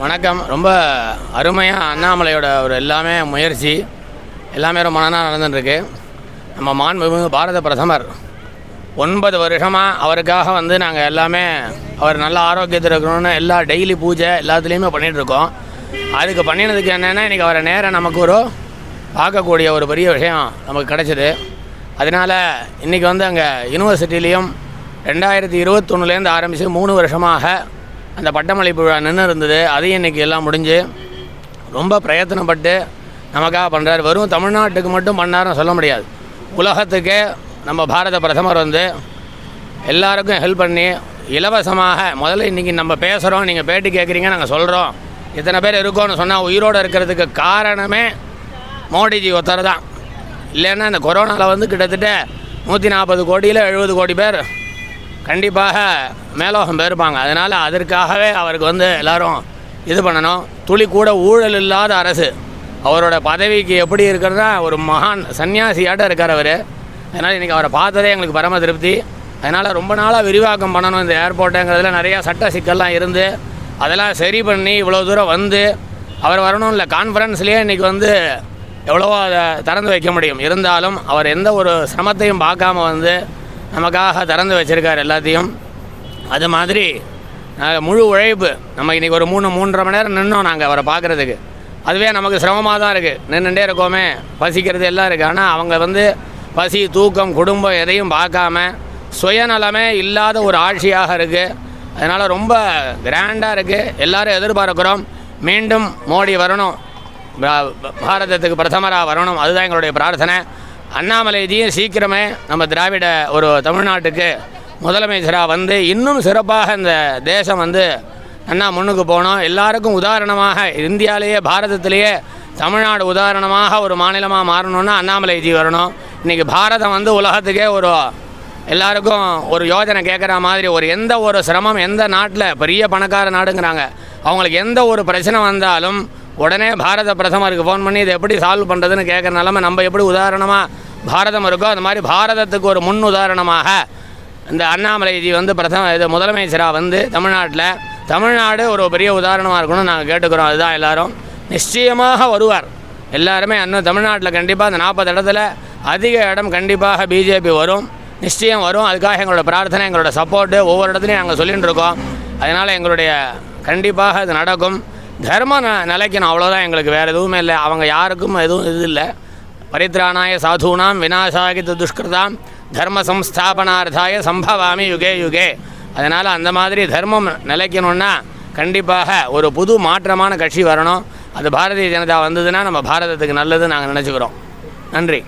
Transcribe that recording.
வணக்கம். ரொம்ப அருமையாக அண்ணாமலையோட ஒரு எல்லாமே முயற்சி. எல்லாமே ரொம்ப நல்லா நடந்துட்டுருக்கு. நம்ம மாண்புமிகு பாரத பிரதமர் ஒன்பது வருஷமாக அவருக்காக வந்து நாங்கள் எல்லாமே அவர் நல்ல ஆரோக்கியத்தில் இருக்கணும்னு எல்லா டெய்லி பூஜை எல்லாத்துலேயுமே பண்ணிகிட்ருக்கோம் அதுக்கு பண்ணினதுக்கு என்னென்னா இன்றைக்கி அவரை நேரம் நமக்கு ஒரு பார்க்கக்கூடிய ஒரு பெரிய விஷயம் நமக்கு கிடச்சிது. அதனால் இன்றைக்கி வந்து அங்கே யூனிவர்சிட்டிலையும் ரெண்டாயிரத்தி இருபத்தொன்னுலேருந்து ஆரம்பித்து மூணு வருஷமாக அந்த பட்டமளிப்பு விழா நின்று இருந்தது அதையும் இன்றைக்கி எல்லாம் முடிஞ்சு ரொம்ப பிரயத்தனப்பட்டு நமக்காக பண்ணுறாரு வெறும் தமிழ்நாட்டுக்கு மட்டும் பண்ணாருன்னு சொல்ல முடியாது. உலகத்துக்கே நம்ம பாரத பிரதமர் வந்து எல்லாருக்கும் ஹெல்ப் பண்ணி இலவசமாக முதல்ல இன்றைக்கி நம்ம பேசுகிறோம் நீங்கள் பேட்டி கேட்குறீங்க நாங்கள் சொல்கிறோம் இத்தனை பேர் இருக்கோன்னு சொன்னால் உயிரோடு இருக்கிறதுக்கு காரணமே மோடிஜி ஒருத்தர் தான். இல்லைன்னா இந்த கொரோனாவில் வந்து கிட்டத்தட்ட நூற்றி நாற்பது கோடியில் எழுபது கோடி பேர் கண்டிப்பாக மேலோகம் போயிருப்பாங்க. அதனால் அதற்காகவே அவருக்கு வந்து எல்லோரும் இது பண்ணணும். துளி கூட ஊழல் இல்லாத அரசு. அவரோட பதவிக்கு எப்படி இருக்கிறதா ஒரு மகான் சன்னியாசியாட்டம் இருக்கார் அவர். அதனால் இன்றைக்கி அவரை பார்த்ததே எங்களுக்கு பரம திருப்தி. அதனால் ரொம்ப நாளாக விரிவாக்கம் பண்ணணும் இந்த ஏர்போர்ட்டுங்கிறதுல. நிறையா சட்ட சிக்கல்லாம் இருந்து அதெல்லாம் சரி பண்ணி இவ்வளோ தூரம் வந்து அவர் வரணும் இல்லை கான்ஃபரன்ஸ்லேயே இன்றைக்கி வந்து எவ்வளவோ அதை திறந்து வைக்க முடியும். இருந்தாலும் அவர் எந்த ஒரு சிரமத்தையும் பார்க்காம வந்து நமக்காக திறந்து வச்சுருக்கார் எல்லாத்தையும். அது மாதிரி முழு உழைப்பு நம்ம இன்றைக்கி ஒரு மூணு மூன்றரை மணி நேரம் நின்னோம் நாங்கள் அவரை பார்க்குறதுக்கு. அதுவே நமக்கு சிரமமாக தான் இருக்குது நின்றுட்டே இருக்கோமே பசிக்கிறது எல்லாம் இருக்குது ஆனால் அவங்க வந்து பசி தூக்கம் குடும்பம் எதையும் பார்க்காம சுயநலமே இல்லாத ஒரு ஆட்சியாக இருக்குது அதனால் ரொம்ப கிராண்டாக இருக்குது எல்லோரும் எதிர்பார்க்குறோம் மீண்டும் மோடி வரணும். பாரதத்துக்கு பிரதமராக வரணும். அதுதான் எங்களுடைய பிரார்த்தனை. அண்ணாமலைஜியும் சீக்கிரமே நம்ம திராவிட ஒரு தமிழ்நாட்டுக்கு முதலமைச்சராக வந்து இன்னும் சிறப்பாக இந்த தேசம் வந்து அண்ணா முன்னுக்கு போனோம். எல்லாருக்கும் உதாரணமாக இந்தியாவிலேயே பாரதத்திலேயே தமிழ்நாடு உதாரணமாக ஒரு மாநிலமாக மாறணும்னா அண்ணாமலைஜி வரணும். இன்றைக்கி பாரதம் வந்து உலகத்துக்கே ஒரு எல்லாருக்கும் ஒரு யோஜனை கேட்குற மாதிரி ஒரு எந்த ஒரு சிரமம் எந்த நாட்டில் பெரிய பணக்கார நாடுங்கிறாங்க. அவங்களுக்கு எந்த ஒரு பிரச்சனை வந்தாலும் உடனே பாரத பிரதமருக்கு ஃபோன் பண்ணி இதை எப்படி சால்வ் பண்ணுறதுன்னு கேட்குற நிலமை நம்ம எப்படி உதாரணமாக பாரதம் இருக்கோ அந்த மாதிரி பாரதத்துக்கு ஒரு முன் உதாரணமாக இந்த அண்ணாமலைஜி வந்து பிரதம இது முதலமைச்சராக வந்து தமிழ்நாட்டில் தமிழ்நாடு ஒரு பெரிய உதாரணமாக இருக்கணும்னு நாங்கள் கேட்டுக்கிறோம். அதுதான் எல்லோரும். நிச்சயமாக வருவார். எல்லாருமே இன்னும் தமிழ்நாட்டில் கண்டிப்பாக அந்த நாற்பது இடத்துல அதிக இடம் கண்டிப்பாக பிஜேபி வரும். நிச்சயம் வரும். அதுக்காக எங்களோட பிரார்த்தனை எங்களோட சப்போர்ட்டு ஒவ்வொரு இடத்துலையும் நாங்கள் சொல்லிகிட்டு இருக்கோம். அதனால் எங்களுடைய கண்டிப்பாக இது நடக்கும். தர்மம் ந நிலைக்கணும். அவ்வளோதான் எங்களுக்கு. வேறு எதுவுமே இல்லை. அவங்க யாருக்கும் எதுவும் இது இல்லை. பரித்ராணாய சாதுனாம் விநாசாகித துஷ்கிருதாம் தர்ம சம்ஸ்தாபனார்த்தாய சம்பவாமி யுகே யுகே. அதனால் அந்த மாதிரி தர்மம் நிலைக்கணும்னா கண்டிப்பாக ஒரு புது மாற்றமான கட்சி வரணும். அது பாரதிய ஜனதா வந்ததுன்னா நம்ம பாரதத்துக்கு நல்லது நாங்கள் நினச்சிக்கிறோம். நன்றி.